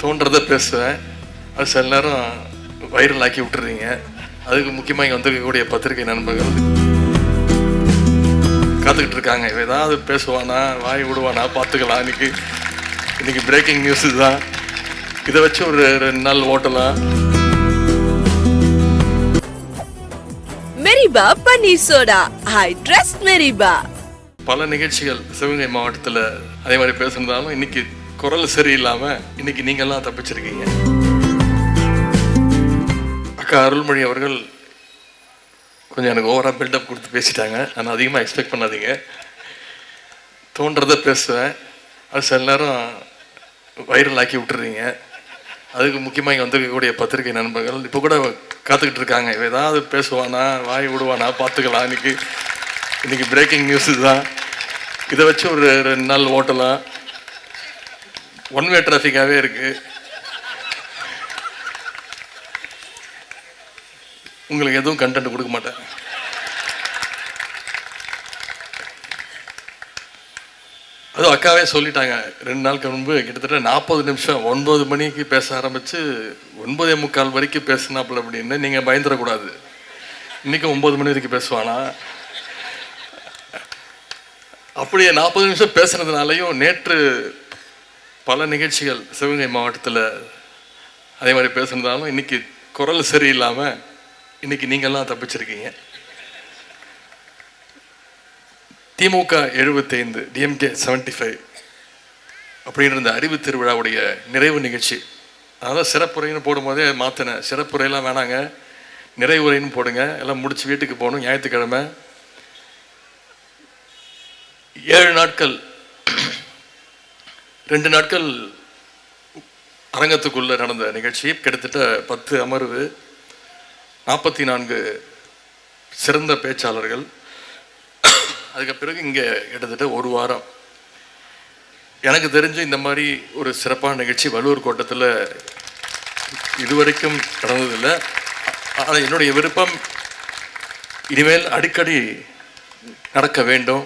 தோன்றதை பேசுவேன். அது சில நேரம் வைரல் ஆக்கி விட்டுறீங்க. அதுக்கு முக்கியமாக இங்கே வந்திருக்கக்கூடிய பத்திரிகை நண்பர்கள். காத்துக்கிட்டு இருக்காங்க. ஏதாவது பேசுவானா வாய் விடுவானா பார்த்துக்கலாம். இன்னைக்கு இன்னைக்கு பிரேக்கிங் நியூஸ் தான் இதை வச்சு ஒரு ரெண்டு நாள் ஓட்டலாம். மெரிபா பன்னீர் சோடா. ஐ ட்ரஸ்ட் மெரிபா. பல நிகழ்ச்சிகள் சிவகங்கை மாவட்டத்தில் அதே மாதிரி பேசுனதாலும் இன்னைக்கு குரல் சரியில்லாமல் இன்னைக்கு நீங்கெல்லாம் தப்பிச்சிருக்கீங்க. அக்கா அருள்மொழி அவர்கள் கொஞ்சம் எனக்கு ஓவராக பில்டப் கொடுத்து பேசிட்டாங்க. ஆனால் அதிகமாக எக்ஸ்பெக்ட் பண்ணாதீங்க. தோன்றதை பேசுவேன். அது சில நேரம் வைரல் ஆக்கி விட்டுறீங்க. அதுக்கு முக்கியமாக இங்கே வந்திருக்கக்கூடிய பத்திரிகை நண்பர்கள் இப்போ கூட காத்துக்கிட்டு இருக்காங்க. ஏதாவது பேசுவானா வாய் விடுவானா பார்த்துக்கலாம். இன்னைக்கு இன்னைக்கு பிரேக்கிங் நியூஸ் தான். இதை வச்சு ஒரு ரெண்டு நாள் ஓட்டலாம். ஒன் வே டிராஃபிக்காகவே இருக்கு. உங்களுக்கு எதுவும் கண்டென்ட் கொடுக்க மாட்டேன். அதுவும் அக்காவே சொல்லிட்டாங்க. ரெண்டு நாளுக்கு முன்பு கிட்டத்தட்ட நாற்பது நிமிஷம் ஒன்பது மணிக்கு பேச ஆரம்பித்து ஒன்பதே முக்கால் வரைக்கும் பேசினாப்புல அப்படின்னு நீங்கள் பயந்துடக்கூடாது இன்றைக்கும் ஒன்பது மணி வரைக்கும் பேசுவானா? அப்படியே நாற்பது நிமிஷம் பேசுனதுனாலையும் நேற்று பல நிகழ்ச்சிகள் சிவகங்கை மாவட்டத்தில் அதே மாதிரி பேசுனதாலும் இன்னைக்கு குரல் சரியில்லாமல் இன்னைக்கு நீங்கள்லாம் தப்பிச்சிருக்கீங்க. திமுக எழுபத்தைந்து டிஎம்கே செவன்டி ஃபைவ் அப்படின்ற இந்த அறிவு திருவிழாவுடைய நிறைவு நிகழ்ச்சி. அதான் சிறப்புரைன்னு போடும்போதே மாற்றினேன் சிறப்புரையெல்லாம் வேணாங்க. நிறைவுரைன்னு போடுங்க. எல்லாம் முடிச்சு வீட்டுக்கு போகணும். ஞாயிற்றுக்கிழமை. ஏழு நாட்கள் ரெண்டு நாட்கள் அரங்கத்துக்குள்ளே நடந்த நிகழ்ச்சி கிட்டத்தட்ட பத்து அமர்வு நாற்பத்தி நான்கு சிறந்த பேச்சாளர்கள். அதுக்கு பிறகு இங்கே கிட்டத்தட்ட ஒரு வாரம். எனக்கு தெரிஞ்சு இந்த மாதிரி ஒரு சிறப்பான நிகழ்ச்சி வல்லூர் கோட்டத்தில் இதுவரைக்கும் நடந்ததில்லை. ஆனால் என்னுடைய விருப்பம் இனிமேல் அடிக்கடி நடக்க வேண்டும்.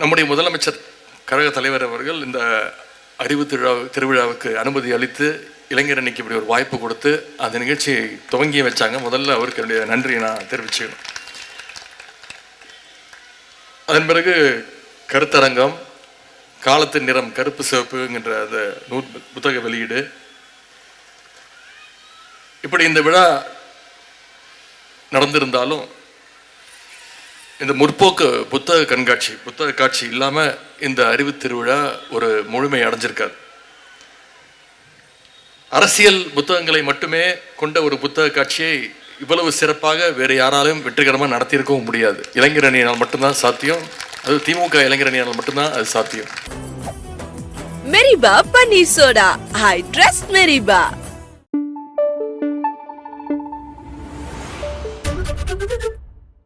நம்முடைய முதலமைச்சர் கழக தலைவர் அவர்கள் இந்த அறிவு திருவிழா திருவிழாவுக்கு அனுமதி அளித்து இளைஞர் அன்னைக்கு இப்படி ஒரு வாய்ப்பு கொடுத்து அந்த நிகழ்ச்சியை துவங்கி வச்சாங்க. முதல்ல அவருக்கு என்னுடைய நன்றியை நான் தெரிவிச்சுக்கணும். அதன் பிறகு கருத்தரங்கம் காலத்தின் நிறம் கருப்பு சிவப்புங்கிற அந்த நூல் புத்தக வெளியீடு. இப்படி இந்த விழா நடந்திருந்தாலும் இந்த முற்போக்கு புத்தக கண்காட்சி புத்தக காட்சி இல்லாமல் இந்த அறிவு திருவிழா ஒரு முழுமை அடைஞ்சிருக்காது அரசியல் புத்தகங்களை மட்டுமே கொண்ட ஒரு புத்தக காட்சியை இவ்வளவு சிறப்பாக வேறு யாராலும் வெற்றிகரமாக நடத்தியிருக்கவும் முடியாது. இளைஞர் அணியினால் மட்டும்தான் சாத்தியம். அது திமுக இளைஞர் அணியினால் மட்டும்தான் அது சாத்தியம். மெரிபா பன்னீர் சோடா. I trust மெரிபா